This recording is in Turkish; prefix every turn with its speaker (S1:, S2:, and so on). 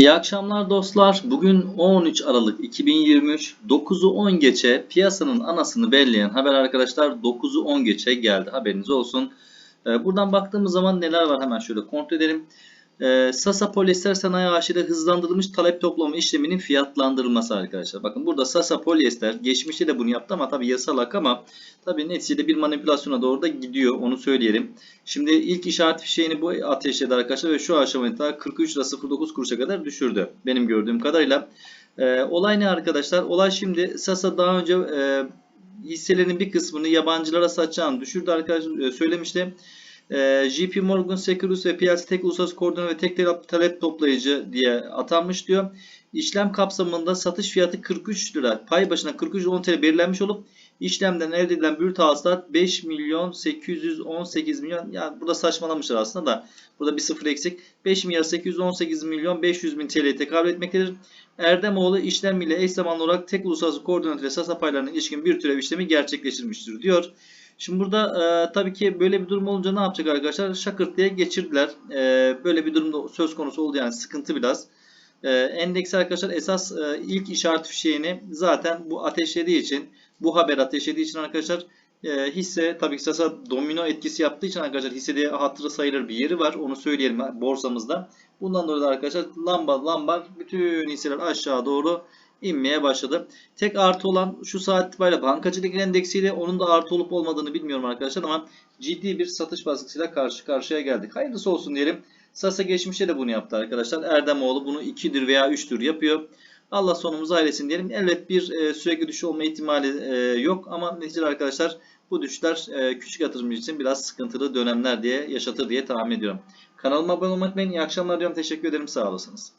S1: İyi akşamlar dostlar. Bugün 13 Aralık 2023 9'u 10 geçe piyasanın anasını belleyen haber arkadaşlar 9'u 10 geçe geldi. Haberiniz olsun. Ee, Buradan baktığımız zaman neler var hemen şöyle kontrol edelim. Ee, Sasa Polyester Sanayi AŞ'de hızlandırılmış talep toplama işleminin fiyatlandırılması arkadaşlar. Bakın burada Sasa Polyester geçmişte de bunu yaptı ama tabii yasal hak ama tabii neticede bir manipülasyona doğru da gidiyor onu söyleyelim. Şimdi ilk işaret fişeğini bu ateşledi arkadaşlar ve şu aşamada 43 lira 09 kuruşa kadar düşürdü. Benim gördüğüm kadarıyla. Ee, olay ne arkadaşlar? Olay şimdi Sasa daha önce e, hisselerinin bir kısmını yabancılara satacağını düşürdü arkadaşlar e, söylemişti. E, JP Morgan Securities ve PLC tek uluslararası koordinatör ve tek talep- toplayıcı diye atanmış diyor. İşlem kapsamında satış fiyatı 43 lira, pay başına 43 lira 10 TL belirlenmiş olup işlemden elde edilen brüt hasılat 5 milyon 818 milyon. Yani burada saçmalamışlar aslında da burada bir sıfır eksik. 5 milyar 818 milyon 500 bin TL'ye tekabül etmektedir. Erdemoğlu işlem ile eş zamanlı olarak tek uluslararası koordinatör ve sasa paylarına ilişkin bir türev işlemi gerçekleştirmiştir diyor. Şimdi burada e, tabii ki böyle bir durum olunca ne yapacak arkadaşlar? Şakırt diye geçirdiler. E, böyle bir durumda söz konusu oldu yani sıkıntı biraz. E, endeks arkadaşlar esas e, ilk işaret fişeğini zaten bu ateşlediği için bu haber ateşlediği için arkadaşlar e, hisse tabii ki esas domino etkisi yaptığı için arkadaşlar hissede hatırı sayılır bir yeri var. Onu söyleyelim borsamızda. Bundan dolayı da arkadaşlar lamba lamba bütün hisseler aşağı doğru inmeye başladı. Tek artı olan şu saat itibariyle bankacılık endeksiyle onun da artı olup olmadığını bilmiyorum arkadaşlar ama ciddi bir satış baskısıyla karşı karşıya geldik. Hayırlısı olsun diyelim. Sasa geçmişte de bunu yaptı arkadaşlar. Erdemoğlu bunu 2'dir veya 3'tür yapıyor. Allah sonumuzu ailesin diyelim. Evet bir e, sürekli düşüş olma ihtimali e, yok ama neticede arkadaşlar bu düşüşler e, küçük yatırımcı için biraz sıkıntılı dönemler diye yaşatır diye tahmin ediyorum. Kanalıma abone olmayı unutmayın. İyi akşamlar diyorum. Teşekkür ederim. Sağ olasınız.